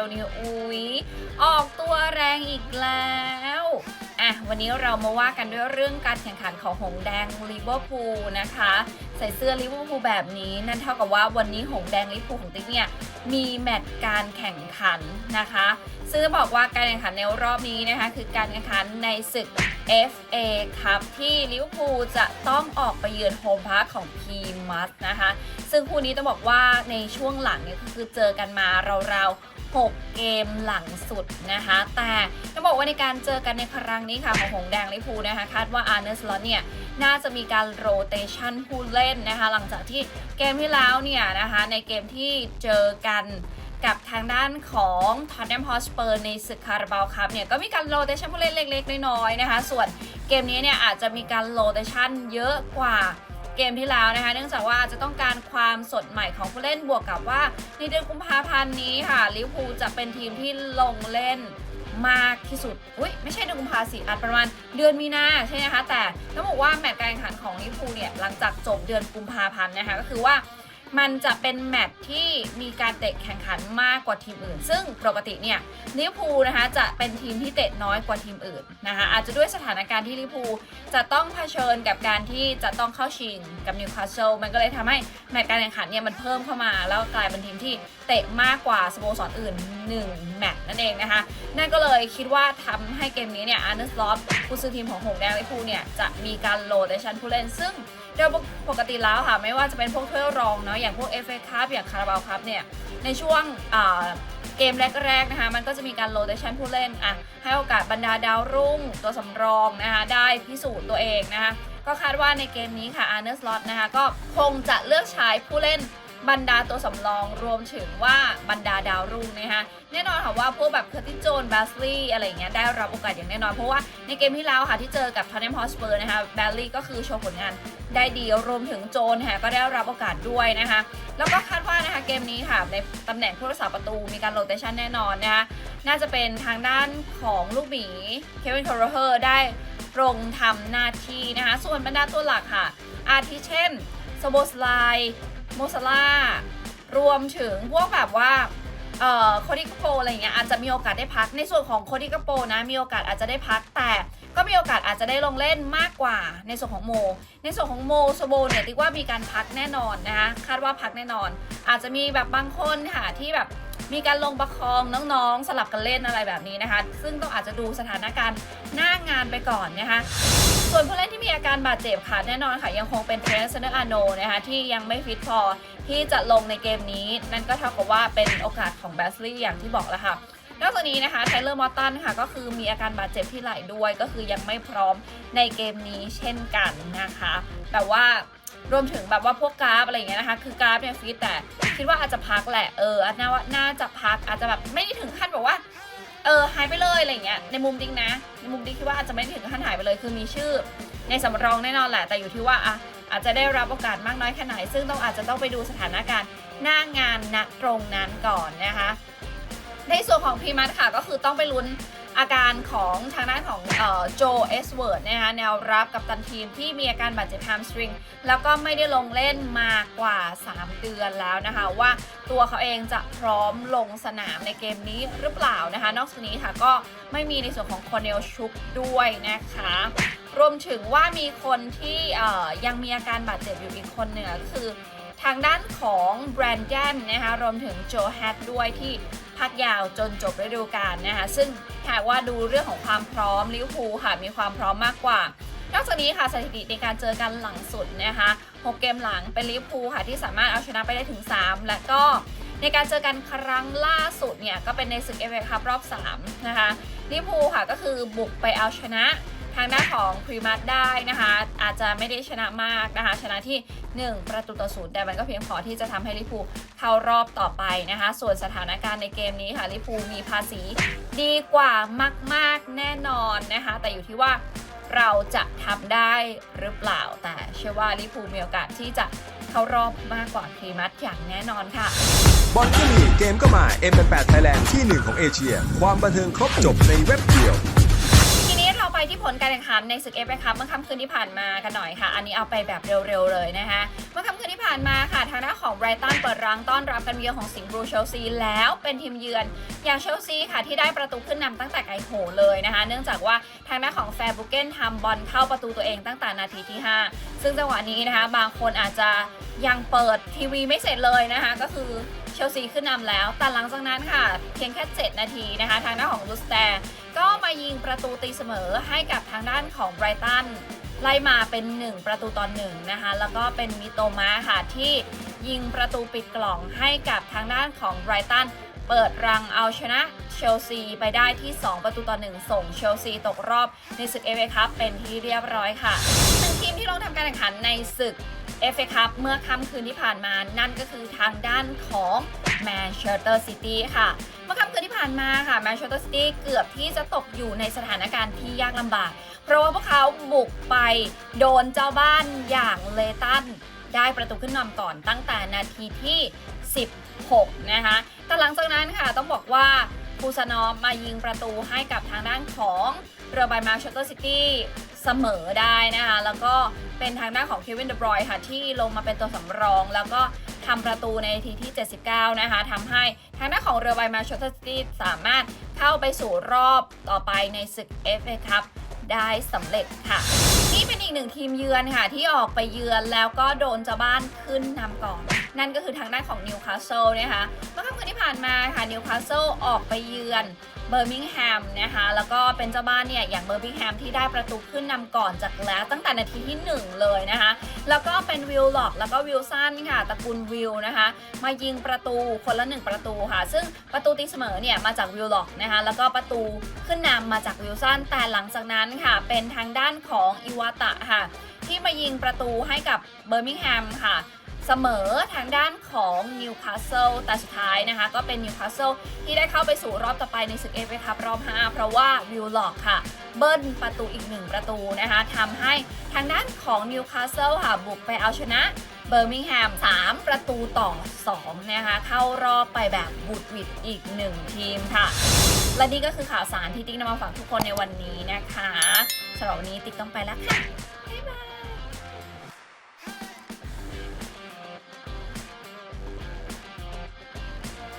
ลนี่อุ้ยออกตัวแรงอีกแล้วอะวันนี้เรามาว่ากันด้วยเรื่องการแข่งขันของหงแดงลิเวอร์พูลนะคะ ใส่เสื้อลิเวอร์พูลแบบนี้นั่นเท่ากับว่าวันนี้หงแดงลิเวอร์พูลของติ๊กเนี่ยมีแมตช์การแข่งขันนะคะซึ่งจะบอกว่าการแข่งขันในรอบนี้นะคะ คือการแข่งขันในศึก FA ครับที่ลิเวอร์พูลจะต้องออกไปเยือนโฮมพาร์คของพีมัสนะคะ ซึ่งคู่นี้ต้องบอกว่าในช่วงหลังเนี่ยคือเจอกันมาราวๆ 6 เกมหลังสุดนะคะ แต่ต้องบอกว่าในการเจอกันในครั้งนี้ค่ะ ของหงแดงลิพูนะคะ คาดว่าอาร์เนสลอตเนี่ย น่าจะมีการโรเตชันผู้เล่นนะคะ หลังจากที่เกมที่แล้วเนี่ยนะคะ ในเกมที่เจอกันกับทางด้านของทอ t แนมฮอสเปอร์ในศึกคาราบาวครับเนี่ยก็มีการโรเตชันผู้เล่นเล็กๆ น้อยๆนะคะ ส่วนเกมนี้เนี่ยอาจจะมีการโรเตชันเยอะกว่า เกมที่แล้วนะคะ เนื่องจากว่าจะต้องการความสดใหม่ของผู้เล่นบวกกับว่าในเดือนกุมภาพันธ์นี้ค่ะลิเวอร์พูลจะเป็นทีมที่ลงเล่นมากที่สุด อุ้ยไม่ใช่เดือนกุมภาสิอาจประมาณเดือนมีนาใช่ไหมคะ แต่ต้องบอกว่าแมตช์การแข่งขันของลิเวอร์พูลเนี่ยหลังจากจบเดือนกุมภาพันธ์นะคะก็คือว่า มันจะเป็นแมตช์ที่มีการเตะแข่งขันมากกว่าทีมอื่น ซึ่งปกติเนี่ยลิเวอร์พูลนะคะจะเป็นทีมที่เตะน้อยกว่าทีมอื่นนะคะอาจจะด้วยสถานการณ์ที่ลิเวอร์พูลจะต้องเผชิญกับการที่จะต้องเข้าชิงกับนิวคาสเซิลมันก็เลยทำให้แมตช์การแข่งขันเนี่ยมันเพิ่มเข้ามา แล้วกลายเป็นทีมที่เตะมากกว่าสโมสรอื่น 1 แมตช์นั่นเองนะคะนั่นก็เลยคิดว่าทำให้เกมนี้เนี่ยอาร์เนสลอตผู้ซื้อทีมของหงส์แดงลิเวอร์พูลเนี่ยจะมีการโหลดในชั้นผู้เล่นซึ่ง ดยปกติแล้วค่ะไม่ว่าจะเป็นพวกถ้วยรองเนาะอย่างพวก FA คัพอย่างคาราบาวคัพเนี่ยในช่วงเกมแรกๆนะคะมันก็จะมีการโลเชันผู้เล่นอะให้โอกาสบรรดาดาวรุ่ง ตัวสำรองนะคะได้พิสูจน์ตัวเองนะคะก็คาดว่าในเกมนี้ค่ะอาร์เนสลอตนะคะก็คงจะเลือกใช้ผู้เล่น บรรดาตัวสำรองรวมถึงว่าบรรดาดาวรุ่งนะคะแน่นอนค่ะว่าพวกแบบเคอร์ติสโจนแบสลีย์อะไรเงี้ยได้รับโอกาสอย่างแน่นอน เพราะว่าในเกมที่แล้วค่ะที่เจอกับทอนแนมฮอสเปอร์นะคะแบลลี่ก็คือโชว์ผลงานได้ดีรวมถึงโจนค่ะก็ได้รับโอกาสด้วยนะคะ แล้วก็คาดว่านะคะเกมนี้ค่ะในตำแหน่งผู้รักษาประตูมีการโรเตชันแน่นอนนะคะน่าจะเป็นทางด้านของลูกหมีเควินคอร์เฮอร์ได้ลงทำหน้าที่นะคะส่วนบรรดาตัวหลักค่ะ อาทิเช่นสโบสไล มซาล่ารวมถึงพวกแบบว่าเอ่อโคดิกาโปอะไรเงี้ยอาจจะมีโอกาสได้พักในส่วนของโคดิกาโปนะมีโอกาสอาจจะได้พักแต่ก็มีโอกาสอาจจะได้ลงเล่นมากกว่าในส่วนของโม ในส่วนของโมโซโบเนี่ยติ๊กว่ามีการพักแน่นอนนะคะคาดว่าพักแน่นอน อาจจะมีแบบบางคนค่ะที่แบบมีการลงประคองน้องๆ สลับกันเล่นอะไรแบบนี้นะคะ ซึ่งต้องอาจจะดูสถานการณ์หน้างานไปก่อนนะคะ ส่วนผู้เล่นที่มีอาการบาดเจ็บค่ะแน่นอนค่ะ ยังคงเป็นเทรนเซนเนอร์อาโนนะคะที่ยังไม่ฟิตพอที่จะลงในเกมนี้ นั่นก็เท่ากับว่าเป็นโอกาสของแบสลี่อย่างที่บอกแล้วค่ะนอกจากนี้นะคะไทเลอร์มอตตันค่ะก็คือมีอาการบาดเจ็บที่ไหล่ด้วย ก็คือยังไม่พร้อมในเกมนี้เช่นกันนะคะ แต่ว่ารวมถึงแบบว่าพวกกราฟอะไรอย่างเงี้ยนะคะ คือกราฟเนี่ยฟิตแต่คิดว่าอาจจะพักแหละเออน่าว่าน่าจะพักอาจจะแบบไม่ได้ถึงขั้นแบบว่า เออหายไปเลยอะไรเงี้ยในมุมดิ้งนะ ในมุมดิ้งคิดว่าอาจจะไม่ถึงขั้นหายไปเลย คือมีชื่อ ในสำรองแน่นอนแหละแต่อยู่ที่ว่าอะอาจจะได้รับโอกาสมากน้อยแค่ไหน ซึ่งต้องอาจจะต้องไปดูสถานการณ์หน้างานณตรงนั้นก่อนนะคะในส่วนของพีมัสค่ะก็คือต้องไปลุ้น อาการของทางด้านของโจเอสเวิร์ดนะคะแนวรับกับตันทีมที่มีอาการบาดเจ็บแฮมสตริงแล้วก็ไม่ได้ลงเล่นมากว่า 3 เดือนแล้วนะคะ ว่าตัวเขาเองจะพร้อมลงสนามในเกมนี้หรือเปล่านะคะ นอกจากนี้ค่ะก็ไม่มีในส่วนของคอนเนลชุกด้วยนะคะรวมถึงว่ามีคนที่ยังมีอาการบาดเจ็บอยู่อีกคนหนึ่งก็คือทางด้านของแบรนด o นนะคะรวมถึงโจแฮตด้วยที่พักยาวจนจบฤดูกาลนะคะซึ่งหากว่าดูเรื่องของความพร้อมลิเวอร์พูลค่ะมีความพร้อมมากกว่านอกจากนี้ค่ะสถิติในการเจอกันหลังสุดนะคะ6เกมหลังเป็นลิเวอร์พูลค่ะที่สามารถเอาชนะไปได้ถึง 3 และก็ในการเจอกันครั้งล่าสุดเนี่ยก็เป็นในศึกเอฟเอคัพรอบ 3 นะคะลิเวอร์พูลค่ะก็คือบุกไปเอาชนะ ทางด้านของพรีมัสได้นะคะ อาจจะไม่ได้ชนะมากนะคะ ชนะที่ 1 ประตูต่อศูนย์แต่มันก็เพียงพอที่จะทำให้ลิพูเข้ารอบต่อไปนะคะ ส่วนสถานการณ์ในเกมนี้ค่ะลิพูมีภาษีดีกว่ามาก ๆ แน่นอนนะคะ แต่อยู่ที่ว่าเราจะทำได้หรือเปล่าแต่เชื่อว่าลิพูมีโอกาสที่จะเข้ารอบมากกว่าพรีมัสอย่างแน่นอนค่ะบอลก็มีเกมก็มา M8 Thailand ที่หนึ่งของเอเชีย ความบันเทิงครบจบในเว็บเดียว ไปที่ผลการแข่งขันในศึกเอฟเอคัพเมื่อค่ำคืนที่ผ่านมากันหน่อยค่ะ อันนี้เอาไปแบบเร็วๆเลยนะคะเมื่อค่ำคืนที่ผ่านมาค่ะทางด้านของไบรตันเปิดรังต้อนรับกันเยือนของสิงห์บลูเชลซีแล้วเป็นทีมเยือนอย่างเชลซีค่ะที่ได้ประตูขึ้นนำตั้งแต่ไกลโหเลยนะคะ เนื่องจากว่าทางด้านของแฟร์บุเกนทำบอลเข้าประตูตัวเองตั้งแต่นาทีที่ 5 ซึ่งจังหวะนี้นะคะ บางคนอาจจะยังเปิดทีวีไม่เสร็จเลยนะคะ ก็คือเชลซีขึ้นนำแล้วแต่หลังจากนั้นค่ะ เพียงแค่ 7 นาทีนะคะ ทางด้านของลูสแต ก็มายิงประตูตีเสมอให้กับทางด้านของไบรตันไล่มาเป็น 1 ประตูต่อหนึ่งนะคะแล้วก็เป็นมิโตมาค่ะที่ยิงประตูปิดกล่องให้กับทางด้านของไบรตันเปิดรังเอาชนะเชลซีไปได้ที่ 2 ประตูต่อ1ส่งเชลซีตกรอบในศึกเอฟเอคัพเป็นที่เรียบร้อยค่ะหนึ่งทีมที่ลงทำการแข่งขันในศึก FA เอคัพเมื่อค่ำคืนที่ผ่านมานั่นก็คือทางด้านของ แมนเชสเตอร์ซิตี้ค่ะ เมื่อค่ำคืนที่ผ่านมาค่ะแมนเชสเตอร์ซิตี้เกือบที่จะตกอยู่ในสถานการณ์ที่ยากลำบาก เพราะว่าพวกเขาบุกไปโดนเจ้าบ้านอย่างเลตัน ได้ประตูขึ้นนำก่อนตั้งแต่นาทีที่ 16 นะคะ แต่หลังจากนั้นค่ะต้องบอกว่าฟูซานอมายิงประตูให้กับทางด้านของเรือใบมาเชสเตอร์ซิตี้เสมอได้นะคะ แล้วก็เป็นทางด้านของเควินเดบรอยค่ะที่ลงมาเป็นตัวสำรอง แล้วก็ ทำประตูในทีที่ 79 นะคะทำให้ทางด้านของเรือใบมาชอตสตีสามารถเข้าไปสู่รอบต่อไปในศึก FA Cup ได้สำเร็จค่ะ นี่เป็นอีกหนึ่งทีมเยือนค่ะ ที่ออกไปเยือนแล้วก็โดนเจ้าบ้านขึ้นนำก่อน นั่นก็คือทางด้านของนิวคาสเซิลนะคะเมื่อค่ำคืนที่ผ่านมาค่ะนิวคาสเซิลออกไปเยือนเบอร์มิงแฮมนะคะแล้วก็เป็นเจ้าบ้านเนี่ยอย่างเบอร์มิงแฮมที่ได้ประตูขึ้นนำก่อนจากแล้วตั้งแต่นาทีที่ 1 เลยนะคะแล้วก็เป็นวิลล็อกแล้วก็วิลสันค่ะตระกูลวิลนะคะมายิงประตูคนละ 1 ประตูค่ะ ซึ่งประตูตีเสมอเนี่ยมาจากวิลล็อกนะคะแล้วก็ประตูขึ้นนำมาจากวิลสันแต่หลังจากนั้นค่ะเป็นทางด้านของอิวาตะค่ะที่มายิงประตูให้กับเบอร์มิงแฮมค่ะ เสมอทางด้านของนิวคาสเซิลแต่สุดท้ายนะคะ ก็เป็นนิวคาสเซิลที่ได้เข้าไปสู่รอบต่อไปในศึกเอฟเอคัพรอบ 5 เพราะว่าวิลล็อกค่ะ เบิ้ลประตูอีกหนึ่งประตูนะคะทำให้ทางด้านของนิวคาสเซิลค่ะ บุกไปเอาชนะเบอร์มิงแฮม 3 ประตูต่อ 2 นะคะ เข้ารอบไปแบบบุดหวิดอีก 1 ทีมค่ะ และนี่ก็คือข่าวสารที่ติ๊กนำมาฝากทุกคนในวันนี้นะคะสำหรับวันนี้ติ๊กต้องไปแล้วค่ะ บ๊ายบาย